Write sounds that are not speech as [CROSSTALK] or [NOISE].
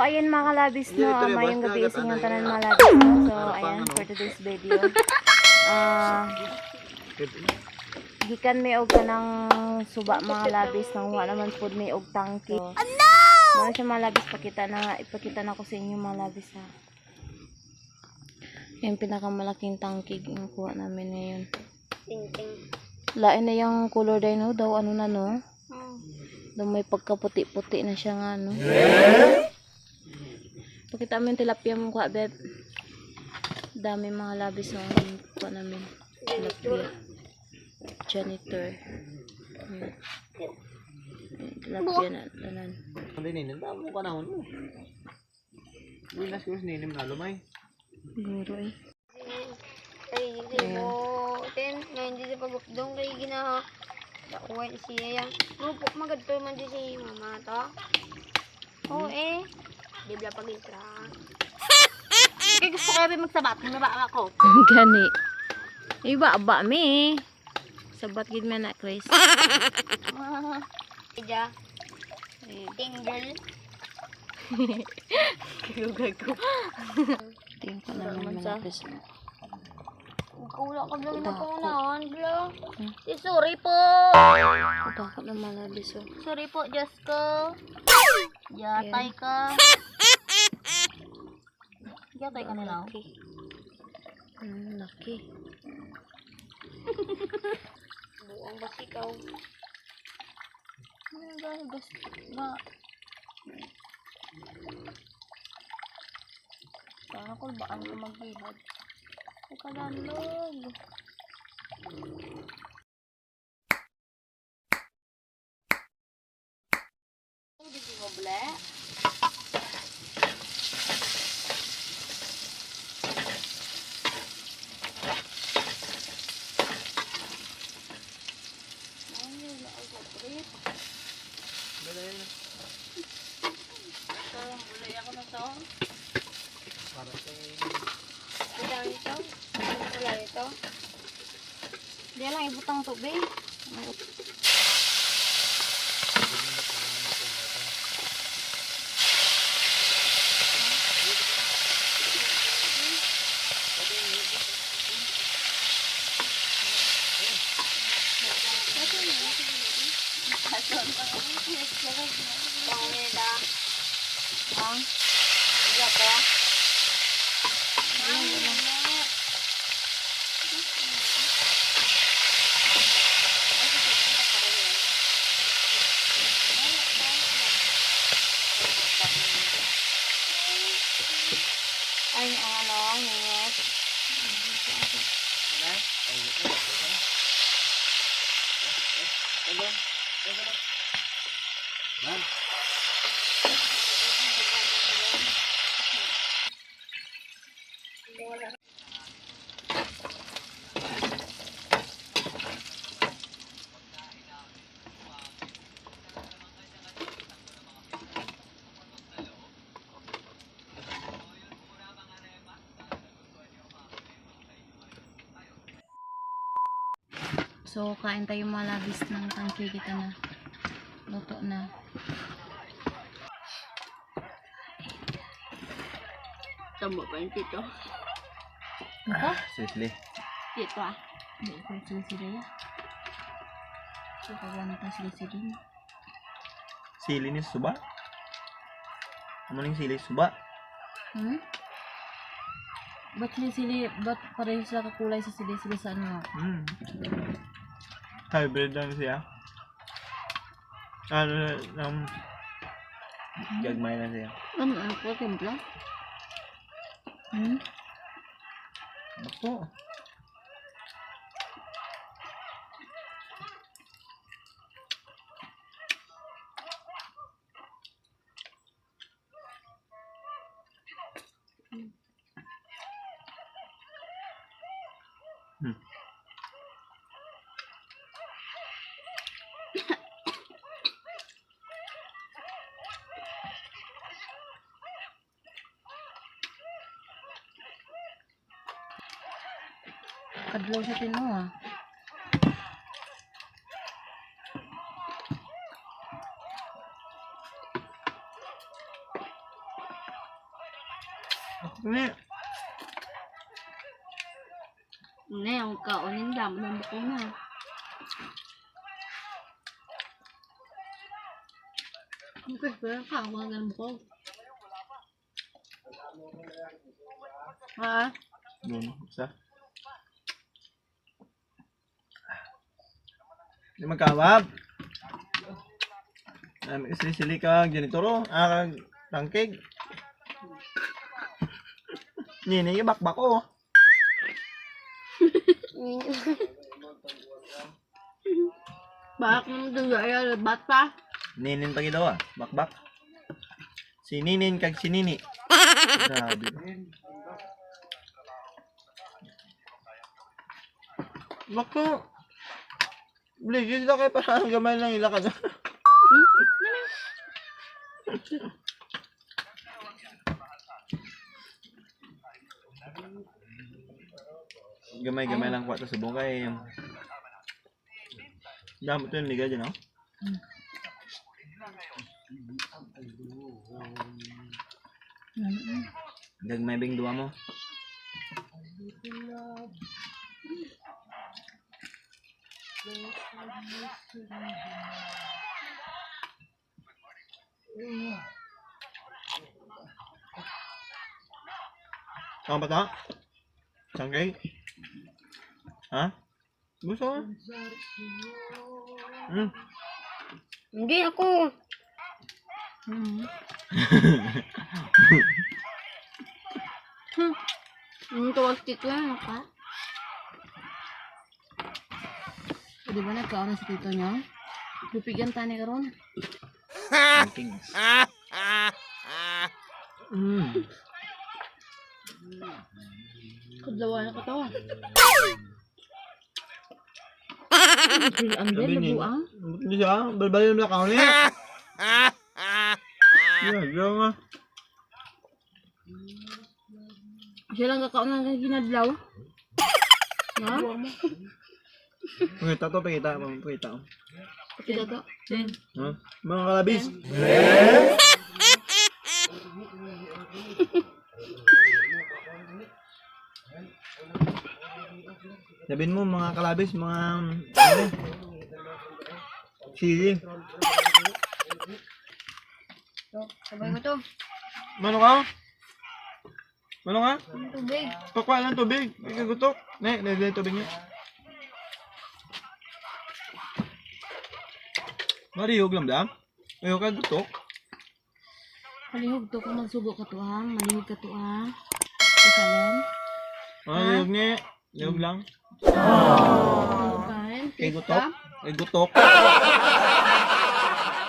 ayan mga kalabis, no. Um, mayong gabi sa inyong tanan mga kalabis, no. So, ayan, for today's video. Ah, gikan may og kanang suba mga labis nang wa naman pud may og tangki. So, Mo siya mga labis pakita na ipakita na ko sa inyo mga labis ha. Yung pinakamalaking tangki yung kuha namin ngayon. Ting-ting. Lain na yung color dino daw ano na no. Hmm. Daw may pagkaputi-puti na siya nga no. Pakita mo yung tilapia mo kuha beb. Dami mga labis na kuha namin. Tilapia. Janitor. Ayan. Tilapia na tanan. Hindi ninim, damo ka na mo. Uy, nasa kus ninim na lumay. Siguro eh. Ay, hindi mo. Ten, ngayon di sa pagupdong kay ginaha. Dakuha siya yan. Rupok magadto man di si mama to. Oo eh. Di bla pag-isra. [LAUGHS] Kaya gusto ko kaya magsabat. Ano ba ako? [LAUGHS] Gani. Iba ba mi? Sabat gid man na Chris. [LAUGHS] Ija. Tingle. Kiyugay ko. Tingin ko naman malapis. Kula ka lang na panahon, bla. Hmm. Si sorry po. Takot na malapis oh. Sorry po, Diyos ko. Yatay ka. Yatay ka nila. Laki. Hmm, laki. Buang basikaw. Ano ba? Ba? Sana ko baan ko maghihad. Ay kalalog. Ano na? Parang bulay ako na to. Para sa Ilang ito? Ang ito? Di lang ibutang tubig. Pangita. Ang? Iya po. Ang? Ay, So, kain tayo mga labis ng tangki kita na. Luto na. Tamo pa yung tito. Ako? Sisli. Tito ah. Hindi ko sila sila ya. So, kaganta sila sila. Sili ni suba. Ano ning sili suba? Hmm? Ba't sila, ba't pareho sila kakulay sa sila sa ano? Hmm. Hybrid lang siya. Ano, um, gagmay na siya. Ano, po, templa? Hmm? Ako. Kadlaw sa tino ah. Ni. Ne, ang kaunin damo ng buko na. Okay, pero ka, mga ganun buko. Ha? Doon, isa. Magkawab. Um, isili-sili kag janitoro. Ah, kag tangkig. Nini, bakbak ko. Bakit naman doon ay bat pa? Ninin pagi daw ah. Bakbak. Si Ninin kag si Nini. Grabe. Bako. Bligid na kayo parang gamay lang ilakad. Gamay-gamay lang ko sa subong kay yung Damo to yung liga dyan, oh. Gagmay bing duwa mo. Saan ba ta? Sangkay? Ha? Gusto ka? Hmm. Hindi ako. [LAUGHS] Hmm. Hmm. Ang tawag tito yan, ka? Di ba nagkaon sa tito niya? Lupigyan tani karon. Hmm. Kadlawa na katawa. Ang Sabi ni, buang. hindi siya, balbalin mo lang ako niya. Yeah, girl nga. Siya lang kakaon ng ginadlaw. Ha? Pakita to, pakita mo, pakita mo. Pati dato. Ha? Mga kalabis. Sabihin mo mga kalabis, mga ano? Sili. Sabay mo to. Mano ka? Mano ka? Tubig. Pakwa lang tubig. Ikagutok. Ne, ne, tubig niya. Marihog lang dam. Ayaw ka gutok. Malihog to kung magsugo ka to ha. Malihog ka to ha. Kasalan. Marihog niya. Lihog lang. Malihog kain. Kay gutok. Kay [LAUGHS] gutok.